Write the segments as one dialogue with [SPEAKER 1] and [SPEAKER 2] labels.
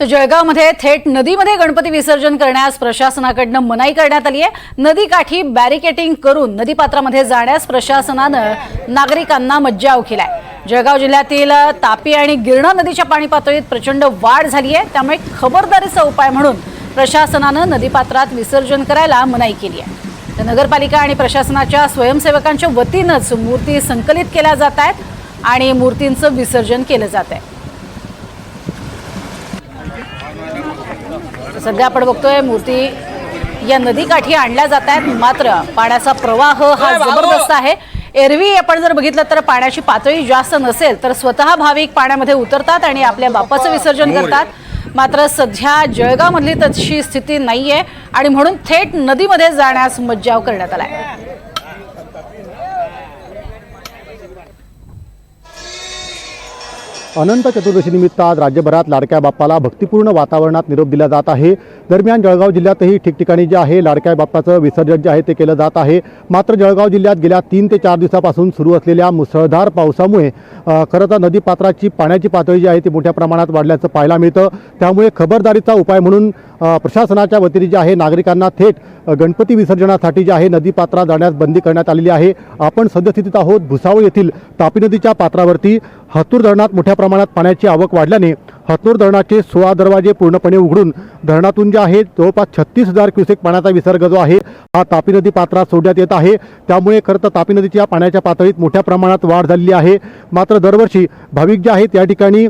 [SPEAKER 1] तर जळगावमध्ये थेट नदीमध्ये गणपती विसर्जन करण्यास प्रशासनाकडनं मनाई करण्यात आली आहे नदीकाठी बॅरिकेटिंग करून नदीपात्रामध्ये जाण्यास प्रशासनानं नागरिकांना मज्जाव केलाय जळगाव जिल्ह्यातील तापी आणि गिरणा नदीच्या पाणी पातळीत प्रचंड वाढ झाली आहे त्यामुळे खबरदारीचा उपाय म्हणून प्रशासनानं नदीपात्रात विसर्जन करायला मनाई केली आहे तर नगरपालिका आणि प्रशासनाच्या स्वयंसेवकांच्या वतीनंच मूर्ती संकलित केल्या जात आहेत आणि मूर्तींचं विसर्जन केलं जात आहे. सध्या आपण बघतोय मूर्ती या नदीकाठी आणल्या जात आहेत. मात्र पाण्याचा प्रवाह हा जबरदस्त आहे. एरवी आपण जर बघितलं तर पाण्याची पातळी जास्त नसेल तर स्वतः भाविक पाण्यामध्ये उतरतात आणि आपल्या बाप्पाचं विसर्जन करतात. मात्र सध्या जळगावमधली तशी स्थिती नाहीये आणि म्हणून थेट नदीमध्ये जाण्यास मज्जाव करण्यात आलाय.
[SPEAKER 2] अनंत चतुर्दशीनिमित्त आज राज्यभरात लाडक्या बाप्पाला भक्तिपूर्ण वातावरणात निरोप दिला जात आहे. दरम्यान जळगाव जिल्ह्यातही ठिकठिकाणी जे आहे लाडक्या बाप्पाचं विसर्जन जे आहे ते केलं जात आहे. मात्र जळगाव जिल्ह्यात गेल्या तीन ते चार दिवसापासून सुरू असलेल्या मुसळधार पावसामुळे खरं तर नदीपात्राची पाण्याची पातळी जी आहे ती मोठ्या प्रमाणात वाढल्याचं पाहायला मिळतं. त्यामुळे खबरदारीचा उपाय म्हणून प्रशासनाच्या वतीने जे आहे नागरिकांना थेट गणपती विसर्जनासाठी जे आहे नदीपात्रात जाण्यास बंदी करण्यात आलेली आहे. आपण सद्यस्थितीत आहोत भुसावळ येथील तापी नदीच्या पात्रावरती. हतूर धरणात मोठ्या प्रमाणात पाण्याची आवक वाढल्याने हतनूर धरणाचे सोळा दरवाजे पूर्णपणे उघडून धरणातून जे आहे जवळपास छत्तीस हजार क्युसेक पाण्याचा विसर्ग जो आहे हा तापी नदी पात्रात सोडण्यात येत आहे. त्यामुळे खरं तर तापी नदीच्या पाण्याच्या पातळीत मोठ्या प्रमाणात वाढ झालेली आहे. मात्र दरवर्षी भाविक जे आहेत या ठिकाणी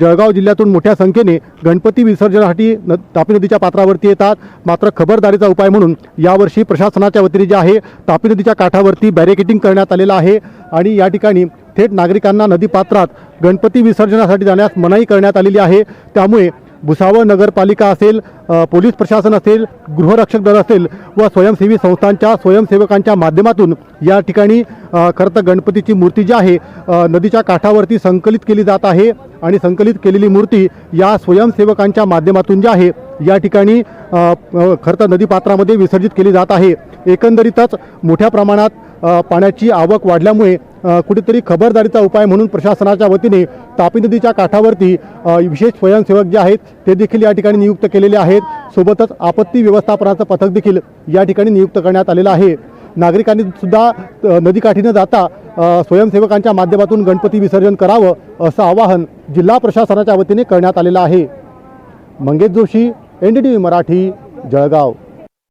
[SPEAKER 2] जळगाव जिल्ह्यातून मोठ्या संख्येने गणपती विसर्जनासाठी न तापी नदीच्या पात्रावरती येतात. मात्र खबरदारीचा उपाय म्हणून यावर्षी प्रशासनाच्या वतीने जे आहे तापी नदीच्या काठावरती बॅरिकेटिंग करण्यात आलेलं आहे. आणि या ठिकाणी थेट नागरिकांना नदीपात्रात गणपती विसर्जनासाठी जाण्यास मनाई करण्यात आलेली आहे. त्यामुळे भुसावळ नगरपालिका असेल पोलीस प्रशासन असेल गृहरक्षक दल असेल व स्वयंसेवी संस्थांच्या स्वयंसेवकांच्या माध्यमातून या ठिकाणी खरं तर गणपतीची मूर्ती जी आहे नदीच्या काठावरती संकलित केली जात आहे आणि संकलित केलेली मूर्ती या स्वयंसेवकांच्या माध्यमातून जी आहे या ठिकाणी खरं तर नदीपात्रामध्ये विसर्जित केली जात आहे. एकंदरीतच मोठ्या प्रमाणात पाण्याची आवक वाढल्यामुळे कुठेतरी खबरदारीचा उपाय म्हणून प्रशासनाच्या वतीने तापी नदीच्या काठावरती विशेष स्वयंसेवक जे आहेत ते देखील या ठिकाणी नियुक्त केलेले आहेत. सोबतच आपत्ती व्यवस्थापनाचं पथक देखील या ठिकाणी नियुक्त करण्यात आलेलं आहे. नागरिकांनी सुद्धा नदीकाठीनं नदीकाठी न जाता स्वयंसेवकांच्या माध्यमातून गणपती विसर्जन करावं असं आवाहन जिल्हा प्रशासनाच्या वतीने करण्यात आलेलं आहे. Mangesh Joshi N D T V Marathi Jalgaon.